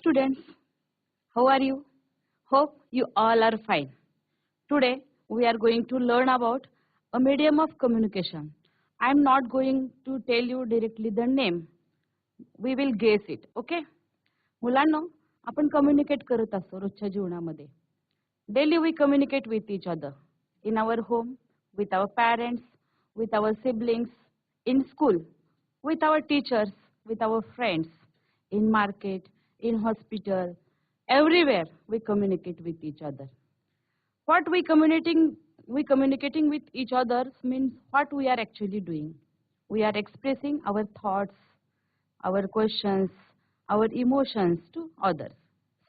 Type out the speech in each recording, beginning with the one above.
Hello students, how are you? Hope you all are fine. Today we are going to learn about a medium of communication. I am not going to tell you directly the name. We will guess it, okay? मुलांनो आपण communicate करत असतो रोजच्या जीवनामध्ये daily we communicate with each other in our home with our parents with our siblings in school with our teachers, with our friends, in market, in hospital, everywhere we communicate with each other. What we communicating, we communicating with each other means what we are actually doing. We are expressing our thoughts, our questions, our emotions to others.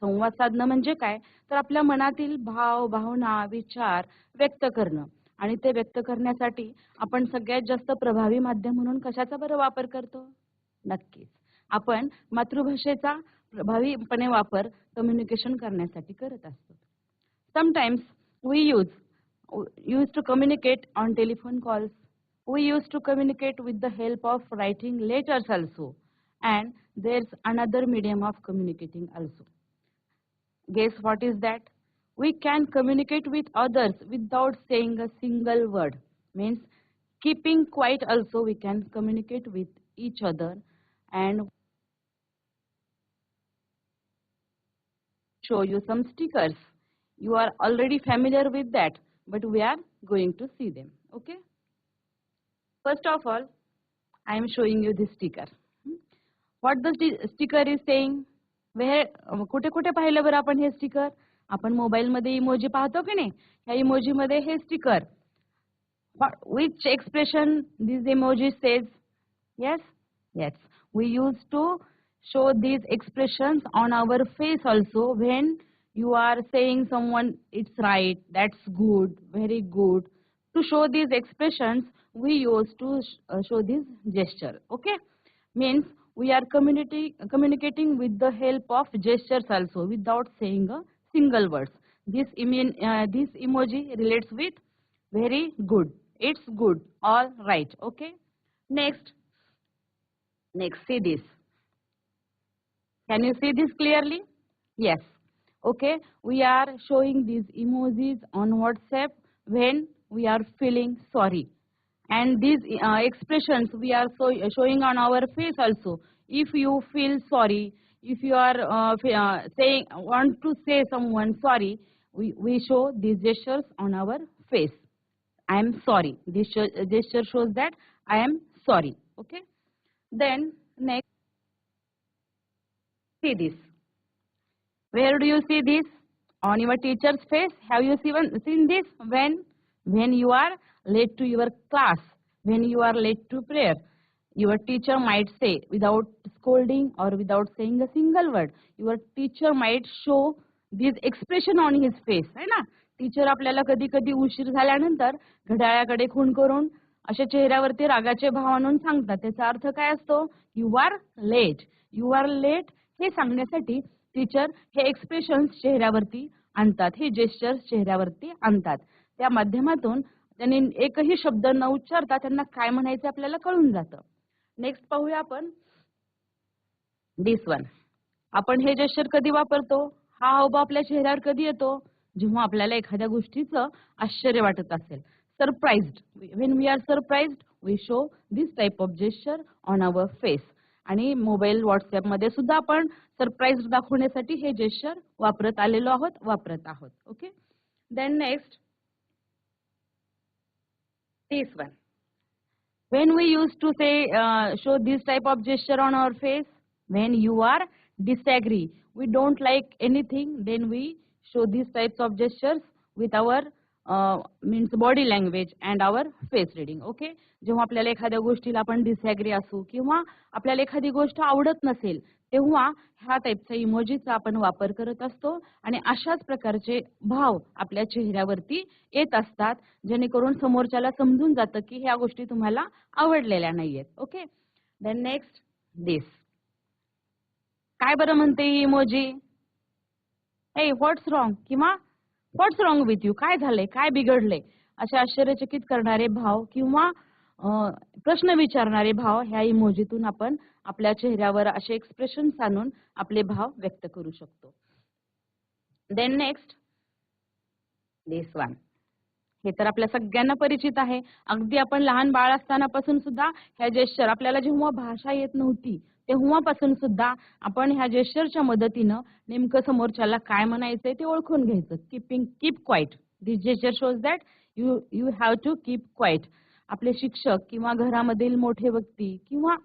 संवाद साधणं म्हणजे काय तर आपल्या मनातील भाव भावना विचार व्यक्त करणं आणि ते व्यक्त करण्यासाठी आपण सगळ्यात जास्त प्रभावी माध्यम म्हणून कशाचा बरं वापर करतो नक्कीच आपण मातृभाषेचा प्रभावीपणे वापर कम्युनिकेशन करण्यासाठी करत असतो sometimes we use use to communicate on telephone calls we use to communicate with the help of writing letters also and there's another medium of communicating also guess what is that we can communicate with others without saying a single word means keeping quiet also we can communicate with each other and show you some stickers you are already familiar with that but we are going to see them okay first of all i am showing you this sticker Hmm. what the sti- sticker is saying हे कुठे कुठे पाहिलं बरं आपण हे sticker आपण mobile मध्ये emoji पाहतो की नाही ह्या इमोजी मध्ये हे sticker which expression this emoji says yes yes we use to show these expressions on our face also when you are saying someone it's right that's good very good. To show these expressions we use to sh- uh, show this gesture okay? Means we are communicating communicating with the help of gestures also without saying a single words. This immune, uh, this emoji relates with very good it's good all right okay? Next next see this can you see this clearly? Yes. Okay we are showing these emojis on whatsapp when we are feeling sorry. And these uh, expressions we are so, showing on our face also. If you feel sorry if you are uh, uh, saying want to say someone sorry we, we show these gestures on our face. I am sorry. This gesture shows that i am sorry. Okay? Then next see this where do you see this on your teacher's face have you seen, seen this when when you are late to your class when you are late to prayer your teacher might say without scolding or without saying a single word your teacher might show this expression on his face है ना teacher आपल्याला कधी कधी उशीर झाल्यानंतर घड्याळाकडे खून करून अशा चेहऱ्यावरती रागाचे भाव आणून सांगतात त्याचा अर्थ काय असतो you are late you are late हे सांगण्यासाठी टीचर हे एक्सप्रेशन चेहऱ्यावरती आणतात हे जेस्चर्स चेहऱ्यावरती आणतात. त्या माध्यमातून त्यांनी एकही शब्द न उच्चारता त्यांना काय म्हणायचं आपल्याला कळून जातं. नेक्स्ट पाहूया आपण. दिस वन आपण हे जेस्चर कधी वापरतो? हा हावभाव आपल्या चेहऱ्यावर कधी येतो? जेव्हा आपल्याला एखाद्या गोष्टीचं आश्चर्य वाटत असेल. Surprised when we are surprised we show this type of gesture on our face आणि मोबाईल व्हॉट्सअपमध्ये सुद्धा आपण सरप्राईज दाखवण्यासाठी हे जेस्चर वापरत आलेलो आहोत वापरत आहोत. Okay then next this one when we use to say show this type of gesture on our face when you are disagree we don't like anything then we show this types of gestures with our means body language and our face reading okay जेव्हा आपल्याला एखाद्या गोष्टीला आपण डिसॅग्री असू किंवा आपल्याला एखादी गोष्ट आवडत नसेल तेव्हा ह्या टाईपचा इमोजीचा आपण वापर करत असतो आणि अशाच प्रकारचे भाव आपल्या चेहऱ्यावरती येत असतात जेणेकरून समोरच्याला समजून जातं की ह्या गोष्टी तुम्हाला आवडलेल्या नाहीयेत ओके देन नेक्स्ट दिस काय बरं म्हणते इमोजी ए व्हॉट्स रॉंग किंवा व्हॉट्स रॉंग विथ यू काय झालंय? काय बिघडलंय? असे आश्चर्यचकित करणारे भाव किंवा प्रश्न विचारणारे भाव ह्या इमोजीतून आपण आपल्या चेहऱ्यावर असे एक्सप्रेशन आणून आपले भाव व्यक्त करू शकतो. देन नेक्स्ट दिस वन हे तर आपल्या सगळ्यांना परिचित आहे. अगदी आपण लहान बाळ असतानापासून सुद्धा ह्या जेस्चर आपल्याला जेव्हा भाषा येत नव्हती तेव्हापासून सुद्धा आपण ह्या जेस्चरच्या मदतीनं नेमकं समोरच्याला काय म्हणायचंय ते ओळखून घ्यायचं. Keeping keep quiet this gesture shows that you you have to keep quiet आपले शिक्षक किंवा घरामधील मोठे व्यक्ती किंवा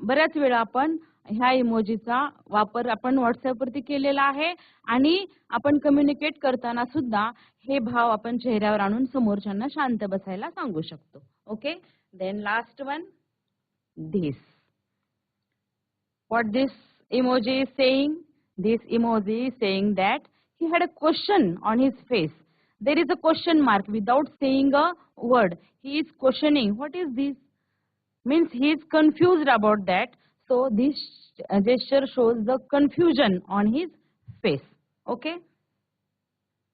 बऱ्याच वेळा आपण ह्या इमोजीचा वापर आपण व्हॉट्सअप वरती केलेला आहे आणि आपण कम्युनिकेट करताना सुद्धा हे भाव आपण चेहऱ्यावर आणून समोरच्यांना शांत बसायला सांगू शकतो. Okay then last one this what this emoji is saying this emoji is saying that he had a question on his face there is a question mark without saying a word he is questioning what is this means he is confuse about that so this uh, gesture shows the confusion on his face. Okay?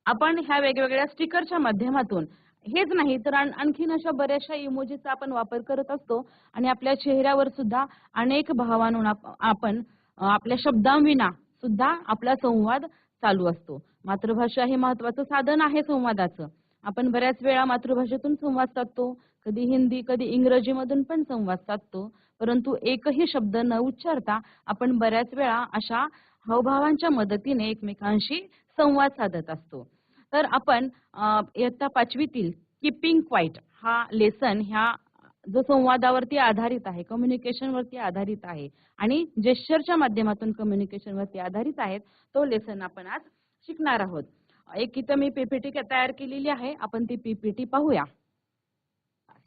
आपण ह्या वेगवेगळ्या स्टिकरच्या माध्यमातून हेच नाही तर आणखीन अशा बऱ्याचशा इमोजीचा आपण वापर करत असतो आणि आपल्या चेहऱ्यावर सुद्धा अनेक भावांहून आपण आपल्या शब्दांविना सुद्धा आपला संवाद चालू असतो. मातृभाषा हे महत्वाचं साधन आहे संवादाचं. आपण बऱ्याच वेळा मातृभाषेतून संवाद साधतो. कधी हिंदी कधी इंग्रजीमधून पण संवाद साधतो. परंतु एकही शब्द न उच्चारता आपण बऱ्याच वेळा अशा हावभावांच्या मदतीने एकमेकांशी संवाद साधत असतो. तर आपण इयत्ता पाचवीतील किपिंग क्वाईट हा लेसन ह्या जो संवादावरती आधारित आहे कम्युनिकेशन वरती आधारित आहे आणि जेस्चरच्या माध्यमातून कम्युनिकेशन वरती आधारित आहेत तो लेसन आपण आज शिकणार आहोत. एक इथं मी पीपीटी तयार केलेली आहे आपण ती पीपीटी पाहूया.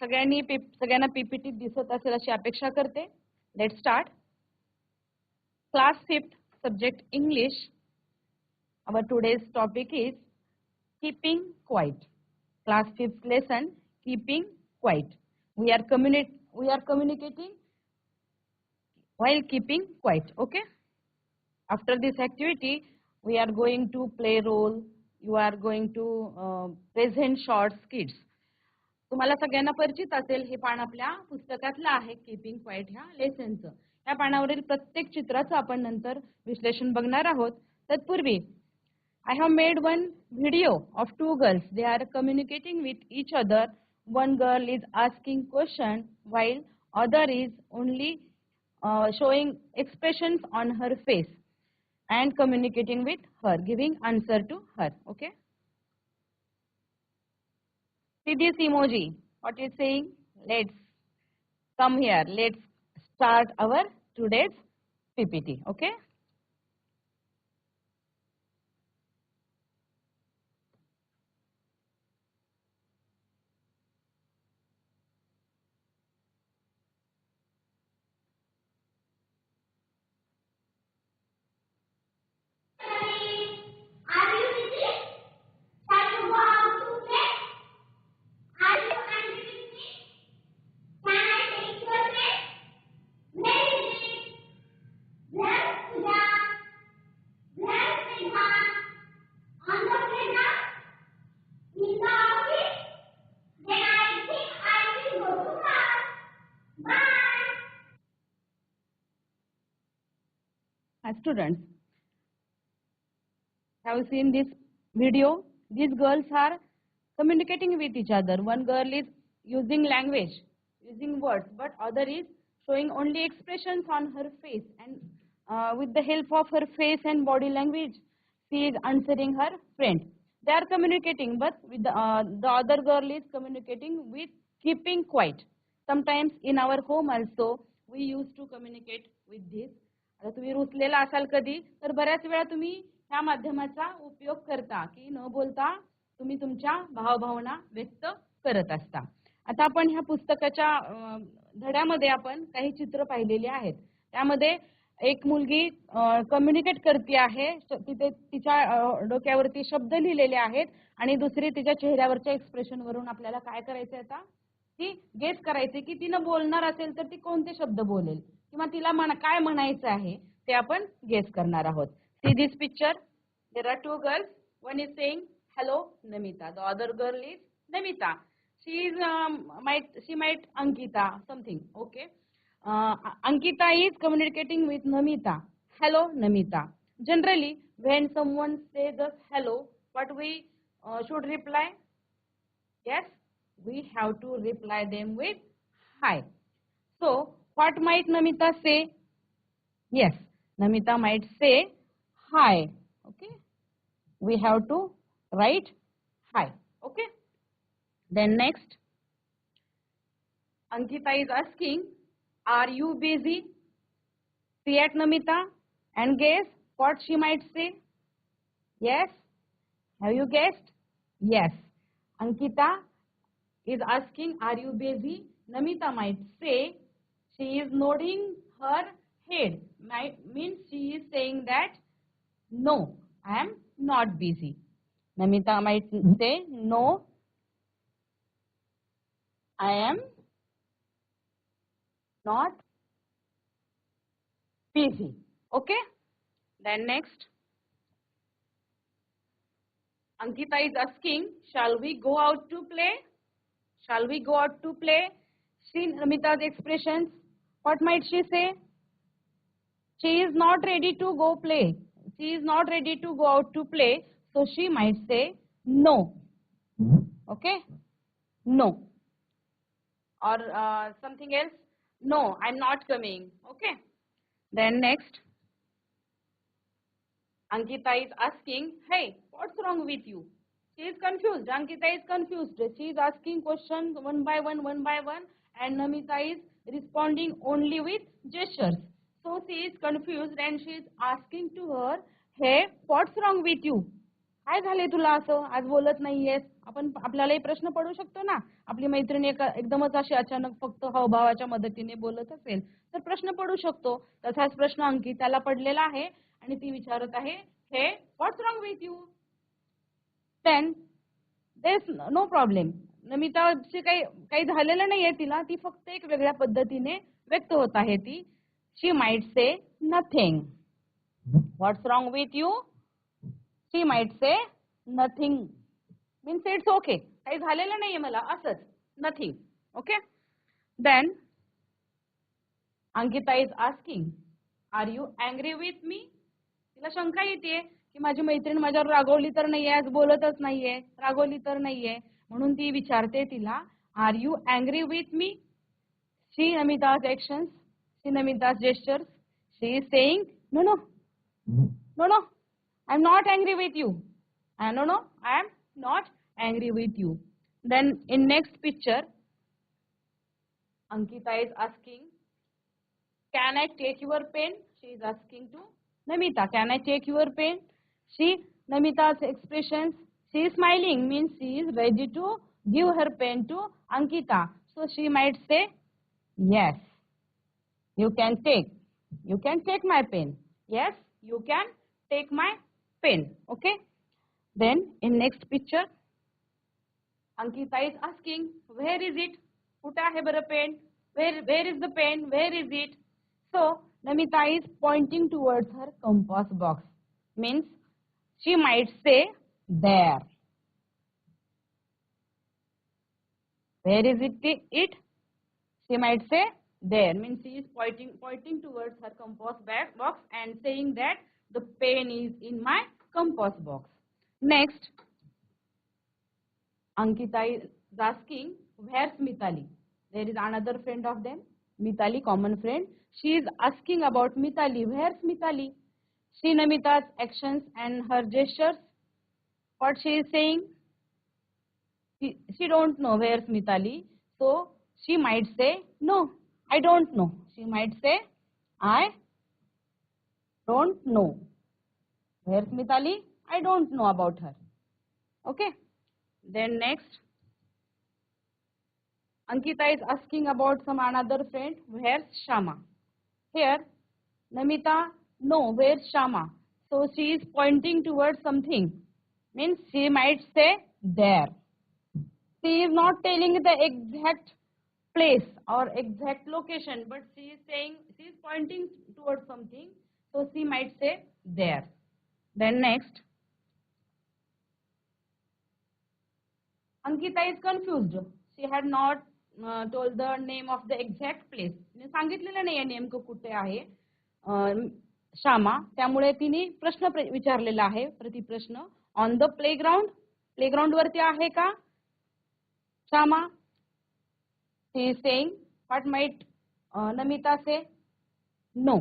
सगळ्यांनी सगळ्यांना पीपीटी दिसत असेल अशी अपेक्षा करते. Let start class fifth subject English our today topic is keeping quiet class fifth lesson keeping quiet we are communic we are communicating while keeping quiet okay after this activity we are going to play role you are going to present short skits तुम्हाला सगळ्यांना परिचित असेल हे पान आपल्या पुस्तकातलं आहे keeping quiet ह्या लेसनचं. या पानावरील प्रत्येक चित्राचं आपण नंतर विश्लेषण बघणार आहोत. तत्पूर्वी I have made one video of two girls they are communicating with each other one girl is asking question while other is only showing expressions on her face and communicating with her giving answer to her okay See this emoji. What is saying? Let's come here. Let's start our today's PPT. Okay. Are you ready? Shall we go out to play? Are you angry with me? Can I take your name? Very good. Let's Pooja. Let's Megha. On the playground? In the office? Then I think I will go to class. Bye. Hi students, have seen this video? These girls are communicating with each other. One girl is using language, using words, but other is showing only expressions on her face and uh, with the help of her face and body language, she is answering her friend. They are communicating, but with the, uh, the other girl is communicating with keeping quiet. Sometimes in our home also, we used to communicate with this. आता तुम्ही रुसलेला असाल कधी तर बऱ्याच वेळा तुम्ही ह्या माध्यमाचा उपयोग करता की न बोलता तुम्ही तुमच्या भावभावना व्यक्त करत असता. आता आपण ह्या पुस्तकाच्या धड्यामध्ये आपण काही चित्र पाहिलेली आहेत. त्यामध्ये एक मुलगी कम्युनिकेट करते आहे तिथे तिच्या डोक्यावरती शब्द लिहिलेले आहेत आणि दुसरी तिच्या चेहऱ्यावरच्या एक्सप्रेशन वरून आपल्याला काय करायचं आता? ती गेस करायचे की तिनं बोलणार असेल तर ती कोणते शब्द बोलेल? किंवा तिला म्हणा काय म्हणायचं आहे ते आपण गेस करणार आहोत. See this picture there are two girls one is saying hello Namita the other girl is Namita she is might she might Ankita something okay Ankita is communicating with Namita hello Namita generally when someone say just hello what we should reply yes we have to reply them with hi so what might Namita say? Yes, Namita might say hi. Okay, we have to write hi. Okay, then next, Ankita is asking, Are you busy? See at Namita and guess what she might say. Yes, have you guessed? Yes, Ankita is asking, Are you busy? Namita might say, She is nodding her head. Might, means she is saying that, No, I am not busy. Namita might say, No, I am not busy. Okay? Then next. Ankita is asking, shall we go out to play? Shall we go out to play? See Namita's expressions. What might she say? She is not ready to go play. She is not ready to go out to play. So she might say no. Okay? No. Or uh, something else? No, I'm not coming. Okay? Then next. Ankita is asking, hey, what's wrong with you? She is confused. Ankita is confused. She is asking questions one by one, one by one, and Namita is responding only with gestures. So she is confused and she is asking to her, hey, what's wrong with you? काय झाले तुला असं आज बोलत नाहीयेस आपण आपल्यालाही प्रश्न पडू शकतो ना आपली मैत्रिणी एकदमच अशी अचानक फक्त हावभावाच्या मदतीने बोलत असेल तर प्रश्न पडू शकतो तसाच प्रश्न अंकिताला पडलेला आहे आणि ती विचारत आहे हे what's wrong with you then this no problem नमिताची काही काही झालेलं नाहीये तिला. ती फक्त एक वेगळ्या पद्धतीने व्यक्त होत आहे ती. She might say nothing what's wrong with you she might say nothing means it's okay काही झालेलं नाहीये मला. असंच. Nothing okay then Ankita is asking are you angry with me तिला शंका येते की माझी मैत्रीण माझ्यावर रागवली तर नाहीये आज बोलतच नाहीये रागवली तर नाहीये. म्हणून ती विचारते तिला are you angry with me she Namita's action she Namita's gestures she is saying no no no no I am not angry with you no no I am not angry with you then in next picture Ankita is asking, can I take your pen? She is asking to Namita, can I take your pen? See Namita's expressions. She is smiling means she is ready to give her pen to Ankita. So she might say, yes, you can take. You can take my pen. Yes, you can take my pen. Okay. Then in next picture, Ankita is asking, where is it? Kuta hebara pen. Where, where is the pen? Where is it? So, Namita is pointing towards her compass box. Means she might say there. Where is it it? She might say there. Means she is pointing pointing towards her compost ba- box and saying that the pen is in my compost box. Next ankita is asking where's mitali there is another friend of them mitali common friend. She is asking about mitali where's mitali see namita's actions and her gestures. What she is saying she, she don't know where's mitali so she might say no i don't know. She might say i don't know. Where's mitali i don't know about her. Okay. Then next Ankita is asking about some another friend. Where's Shama? Here, Namita, no, where's Shama? So she is pointing towards something. Means she might say there. She is not telling the exact place or exact location, but she is saying, she is pointing towards something. So she might say there. Then next, Ankita is confused. She had not told the name of the exact place सांगितलेलं नाही नेमकं कुठे आहे अं, श्यामा त्यामुळे तिने प्रश्न विचारलेला आहे. प्रतिप्रश्न ऑन द प्लेग्राऊंड प्लेग्राऊंड वरती आहे का? Shyama he is saying what might Namita say no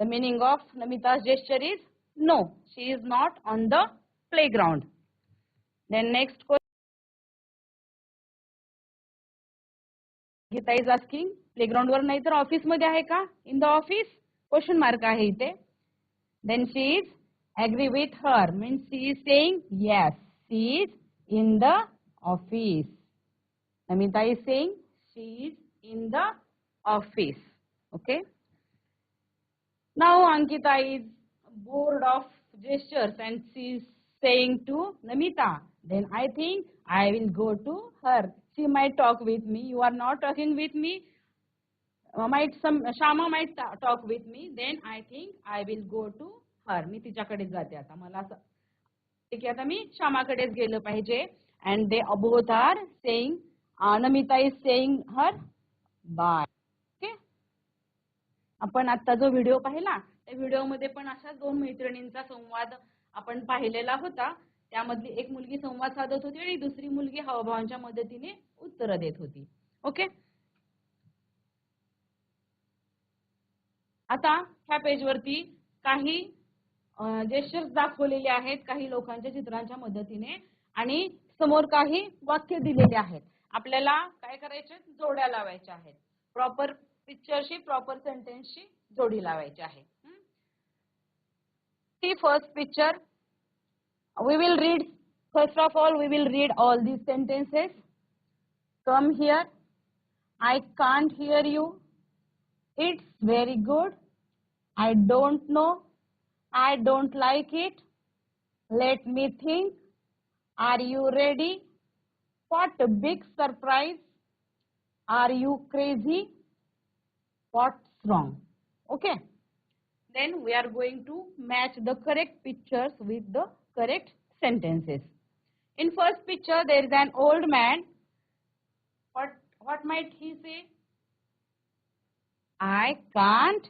The meaning of Namita's gesture is no, she is not on the playground. Then next question. Geeta is asking playground वर नहीं तो office मध्य है का? In the office question mark है इतने then she is agree with her mean she is saying yes she is in the office Namita is saying she is in the office okay now Ankita is board of gestures and she is saying to Namita, then I think I will go to her. She might talk with me. You are not talking with me. Uh, might some Shama might ta- talk with me. Then I think I will go to her. मी तिच्याकडेच जाते आता मला असं ठीक आहे आता मी श्यामाकडेच गेलं पाहिजे and they both are saying Namita is saying her bye okay आपण आता जो व्हिडिओ पाहिला त्या व्हिडिओमध्ये पण अशा दोन मैत्रिणींचा संवाद आपण पाहिलेला होता त्यामधली एक मुलगी संवाद साधत होती आणि दुसरी मुलगी हावभावांच्या मदतीने उत्तरं देत होती. ओके आता ह्या पेजवरती काही जेस्टर्स दाखवलेले आहेत काही लोकांच्या चित्रांच्या मदतीने आणि समोर काही वाक्य दिलेले आहेत. आपल्याला काय करायचे जोड्या लावायच्या आहेत. प्रॉपर पिक्चरशी प्रॉपर सेंटेन्सशी जोडी लावायची आहे. ती first picture we will read first of all we will read all these sentences. Come here. I can't hear you. It's very good. I don't know. I don't like it. Let me think. Are you ready? What a big surprise. Are you crazy? What's wrong? Okay. Then we are going to match the correct pictures with the correct sentences. In first picture, there is an old man. What what might he say? I can't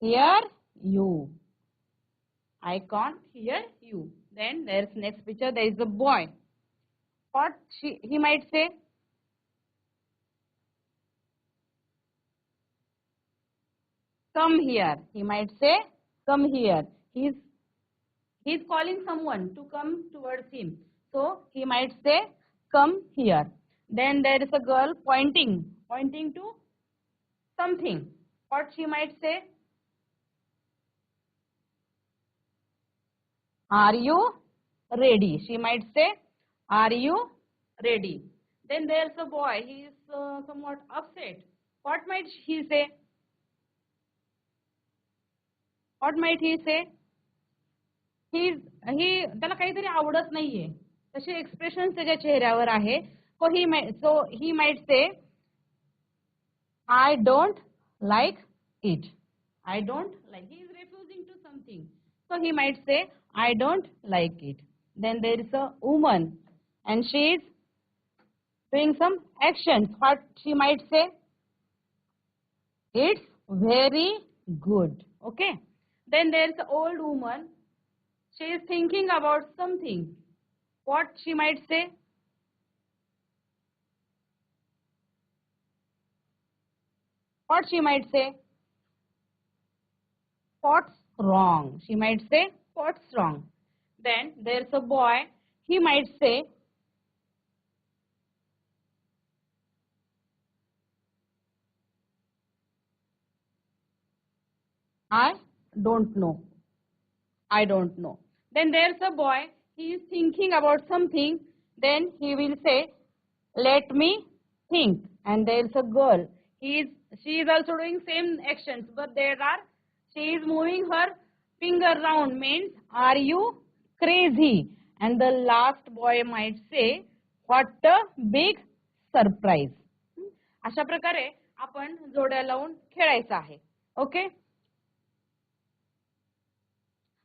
hear you. I can't hear you. Then there's next picture. There is a boy. What she, he might say? Come here. He might say, come here. He's He is calling someone to come towards him. So he might say, come here. Then there is a girl pointing, pointing to something. What she might say? Are you ready? She might say, are you ready? Then there's a boy. He is uh, somewhat upset. What might he say? What might he say? He he त्याला काहीतरी आवडत नाहीये. तसे expression त्याच्या चेहऱ्यावर आहे. So he so he might say I don't like it I don't like he is refusing to something so he might say I don't like it then there is a woman and she is doing some actions. What she might say? It's very good. Okay? Then there's an old woman she is thinking about something. What she might say? What she might say? What's wrong? She might say, What's wrong? Then there's a boy. He might say, I don't know. I don't know. Then there's a boy, he is thinking about something, then he will say, let me think. And there's a girl, he is, she is also doing same actions, but there are, she is moving her finger round, means, are you crazy? And the last boy might say, what a big surprise. अशा प्रकारे आपण जोड्या लावून खेळायचं आहे okay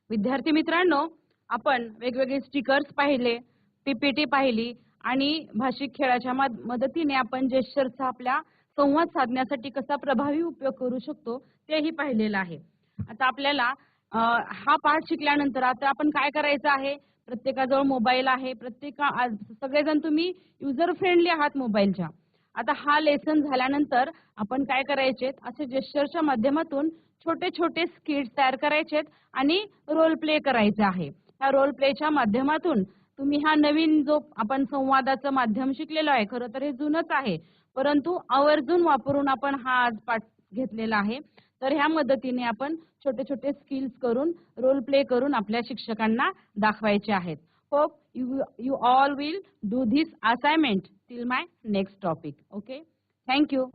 विद्यार्थी मित्रांनो आपण वेगवेगळे स्टिकर्स पाहिले पीपीटी पाहिली आणि भाषिक खेळाच्या मदतीने आपण जेस्चरचा आपल्या संवाद साधण्यासाठी कसा प्रभावी उपयोग करू शकतो तेही पाहिलेलं आहे. आता आपल्याला हा पाठ शिकल्यानंतर आता आपण काय करायचं आहे? प्रत्येकाजवळ मोबाईल आहे प्रत्येका आज सगळेजण तुम्ही युजर फ्रेंडली आहात मोबाईलच्या आता हा लेसन झाल्यानंतर आपण काय करायचे असे जेस्चरच्या माध्यमातून छोटे छोटे स्किट तयार करायचेत आणि रोल प्ले करायचे आहे. ह्या रोल प्लेच्या माध्यमातून तुम्ही हा नवीन जो आपण संवादाचं माध्यम शिकलेलो आहे खरं तर हे जुनच आहे. परंतु आवर्जून वापरून आपण हा आज पाठ घेतलेला आहे. तर ह्या मदतीने आपण छोटे छोटे स्किल्स करून रोल प्ले करून आपल्या शिक्षकांना दाखवायचे आहेत. Hope you you all will do this assignment till my next topic okay thank you